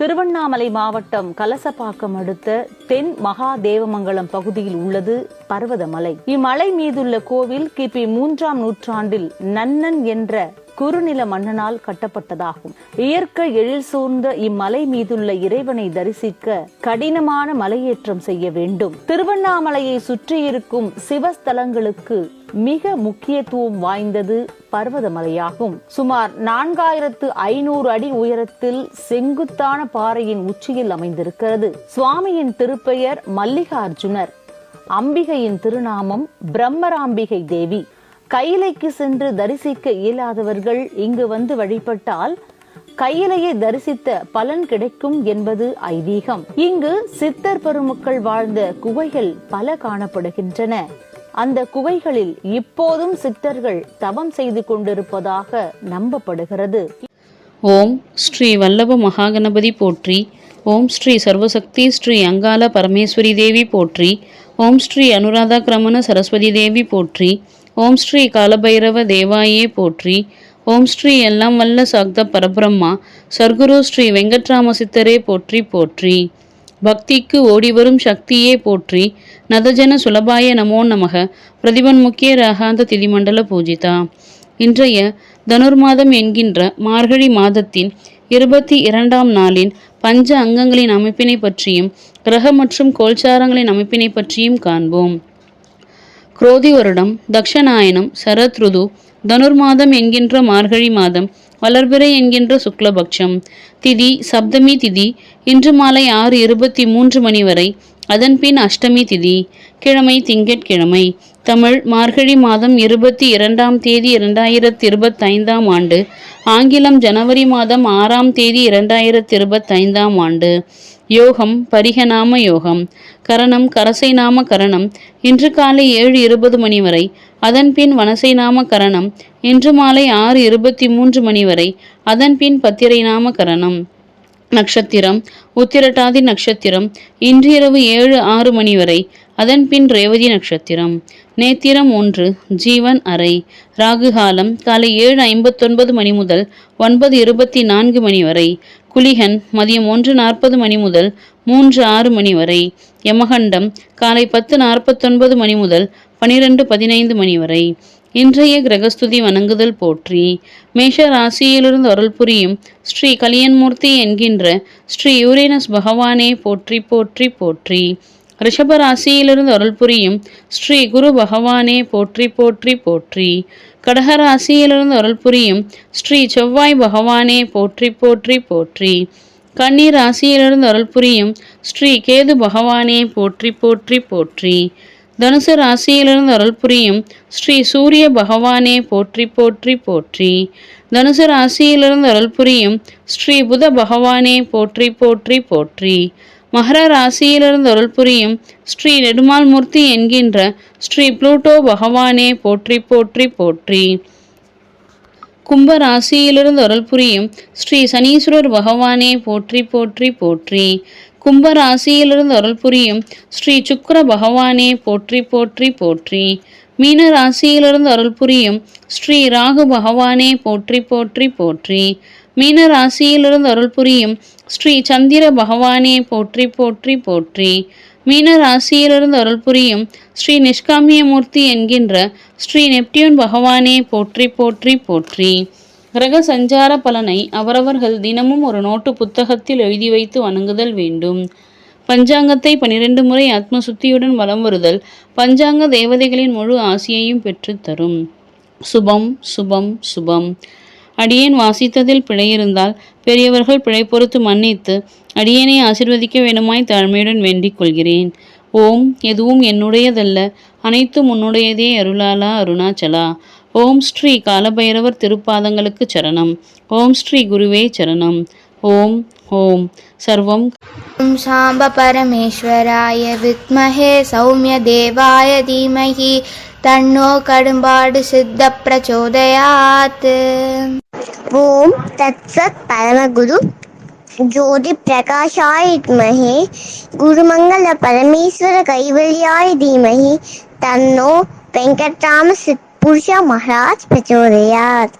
திருவண்ணாமலை மாவட்டம் கலசப்பாக்கம் அடுத்த தென் மகாதேவமங்கலம் பகுதியில் உள்ளது பர்வதமலை. இம்மலை மீதுள்ள கோவில் கிபி மூன்றாம் நூற்றாண்டில் நன்னன் என்ற குறுநில மன்னனால் கட்டப்பட்டதாகும். இயற்கை எழில் சூழ்ந்த இம்மலை மீதுள்ள இறைவனை தரிசிக்க கடினமான மலையேற்றம் செய்ய வேண்டும். திருவண்ணாமலையை சுற்றியிருக்கும் சிவஸ்தலங்களுக்கு மிக முக்கியத்துவம் வாய்ந்தது பர்வதமலையாகும். சுமார் நான்காயிரத்து ஐநூறு அடி உயரத்தில் செங்குத்தான பாறையின் உச்சியில் அமைந்திருக்கிறது. சுவாமியின் திருப்பெயர் மல்லிகார்ஜுனர். அம்பிகையின் திருநாமம் பிரம்மராம்பிகை தேவி. கையிலைக்கு சென்று தரிசிக்க இயலாதவர்கள் இங்கு வந்து வழிபட்டால் கையிலையை தரிசித்த பலன் கிடைக்கும் என்பது ஐதீகம். இங்கு சித்தர் பெருமக்கள் வாழ்ந்த குகைகள் பல காணப்படுகின்றன. அந்த குகைகளில் இப்போதும் சித்தர்கள் தவம் செய்து கொண்டிருப்பதாக நம்பப்படுகிறது. ஓம் ஸ்ரீ வல்லப மகாகணபதி போற்றி ஓம் ஸ்ரீ சர்வசக்தி ஸ்ரீ அங்காள பரமேஸ்வரி தேவி போற்றி ஓம் ஸ்ரீ அனுராதா கிரமண சரஸ்வதி தேவி போற்றி ஓம் ஸ்ரீ காலபைரவ தேவாயே போற்றி ஓம் ஸ்ரீ எல்லாம் வல்ல சாக்த பரபிரம்மா சர்க்குரு ஸ்ரீ வெங்கட்ராம சித்தரே போற்றி போற்றி. பக்திக்கு ஓடிவரும் சக்தியே போற்றி. நதஜன சுலபாய நமோ நமக. பிரதிபன்முக்கிய ராகாந்த திதிமண்டல பூஜிதா. இன்றைய தனுர்மாதம் என்கின்ற மார்கழி மாதத்தின் இருபத்தி இரண்டாம் நாளின் பஞ்ச அங்கங்களின் அமைப்பினை பற்றியும் கிரக மற்றும் கோல்சாரங்களின் அமைப்பினை பற்றியும் காண்போம். குரோதி வருடம் தக்ஷநாயனம் சரத் ருது தனுர்மாதம் என்கின்ற மார்கழி மாதம் வளர்பிறை என்கின்ற சுக்லபக்ஷம் திதி சப்தமி திதி இன்று மாலை ஆறு இருபத்தி மூன்று மணி வரை அதன்பின் அஷ்டமி திதி கிழமை திங்கட்கிழமை தமிழ் மார்கழி மாதம் இருபத்தி இரண்டாம் தேதி இரண்டாயிரத்தி இருபத்தைந்தாம் ஆண்டு ஆங்கிலம் ஜனவரி மாதம் ஆறாம் தேதி இரண்டாயிரத்தி இருபத்தைந்தாம் ஆண்டு யோகம் பரிகநாம யோகம் கரணம் கரசை நாம கரணம். இன்று காலை ஏழு இருபது மணி வரை அதன்பின் வனசை நாம கரணம். இன்று மாலை ஆறு இருபத்தி மூன்று மணி வரை அதன்பின் பத்திரை நாம கரணம். நட்சத்திரம் உத்திரட்டாதி நட்சத்திரம் இன்று இரவு ஏழு ஆறு மணி வரை அதன்பின் ரேவதி நட்சத்திரம் நேத்திரம் ஒன்று ஜீவன் அறை. ராகுகாலம் காலை ஏழு ஐம்பத்தொன்பது மணி முதல் ஒன்பது இருபத்தி நான்கு மணி வரை குளிகன் மதியம் ஒன்று நாற்பது மணி முதல் மூன்று ஆறு மணி வரை யமகண்டம் காலை பத்து நாற்பத்தொன்பது மணி முதல் பனிரெண்டு பதினைந்து மணி வரை. இன்றைய கிரகஸ்துதி வணங்குதல் போற்றி. மேஷ ராசியிலிருந்து அருள் புரியும் ஸ்ரீ கலியன்மூர்த்தி என்கின்ற ஸ்ரீ யூரேனஸ் பகவானே போற்றி போற்றி போற்றி. ரிஷப ராசியிலிருந்து அருள் புரியும் ஸ்ரீ குரு பகவானே போற்றி போற்றி போற்றி. கடக ராசியிலிருந்து அருள் புரியும் ஸ்ரீ செவ்வாய் பகவானே போற்றி போற்றி போற்றி கன்னி ராசியிலிருந்து அருள் புரியும் ஸ்ரீ கேது பகவானே போற்றி போற்றி போற்றி தனுசு ராசியிலிருந்து அருள் புரியும் ஸ்ரீ சூரிய பகவானே போற்றி போற்றி போற்றி தனுசு ராசியிலிருந்து அருள் புரியும் ஸ்ரீ புத பகவானே போற்றி போற்றி போற்றி மகர ராசியிலிருந்து அருள் புரியும் ஸ்ரீ நெடுமால்மூர்த்தி என்கின்ற ஸ்ரீ புளூட்டோ பகவானே போற்றி போற்றி போற்றி. கும்ப ராசியிலிருந்து அருள் புரியும் ஸ்ரீ சனீஸ்வரர் பகவானே போற்றி போற்றி போற்றி. கும்ப ராசியிலிருந்து அருள் புரியும் ஸ்ரீ சுக்கர பகவானே போற்றி போற்றி போற்றி. மீன ராசியிலிருந்து அருள் புரியும் ஸ்ரீ ராகு பகவானே போற்றி போற்றி போற்றி. மீன ராசியிலிருந்து அருள் புரியும் ஸ்ரீ சந்திர பகவானே போற்றி போற்றி போற்றி. மீன ராசியிலிருந்து அருள் புரியும் ஸ்ரீ நிஷ்காமியமூர்த்தி என்கின்ற ஸ்ரீ நெப்டியூன் பகவானே போற்றி போற்றி போற்றி. கிரக சஞ்சார பலனை அவரவர்கள் தினமும் ஒரு நோட்டு புத்தகத்தில் எழுதி வைத்து வணங்குதல் வேண்டும். பஞ்சாங்கத்தை பனிரெண்டு முறை ஆத்ம சுத்தியுடன் வலம் வருதல் பஞ்சாங்க தேவதைகளின் முழு ஆசியையும் பெற்றுத் தரும் சுபம் சுபம் சுபம். அடியேன் வாசித்ததில் பிழையிருந்தால் பெரியவர்கள் பிழை பொறுத்து மன்னித்து அடியேனை ஆசிர்வதிக்க வேணுமாய் தாழ்மையுடன் வேண்டிக் கொள்கிறேன். ஓம் எதுவும் என்னுடையதல்ல. அனைத்தும் உன்னுடையதே அருளாலா அருணாச்சலா. ஓம் ஸ்ரீ காலபைரவர் திருப்பாதங்களுக்கு சரணம். ஓம் ஸ்ரீ குருவே சரணம். ஓம் ஓம். சர்வம் சாம்ப பரமேஸ்வராய வித்மஹே சௌமிய தேவாய தீமகி தன்னோ கடும்பாடு சித்த பிரச்சோதயாத்து ஓம் தத்சத் பரமகுரு ஜோதி பிரகாஷாய் வித்மகே குருமங்கள பரமேஸ்வர கைவல்யாய் தீமகி தன்னோ வெங்கட்ராம சித் புருஷா மகாராஜ் பிரச்சோதயாத்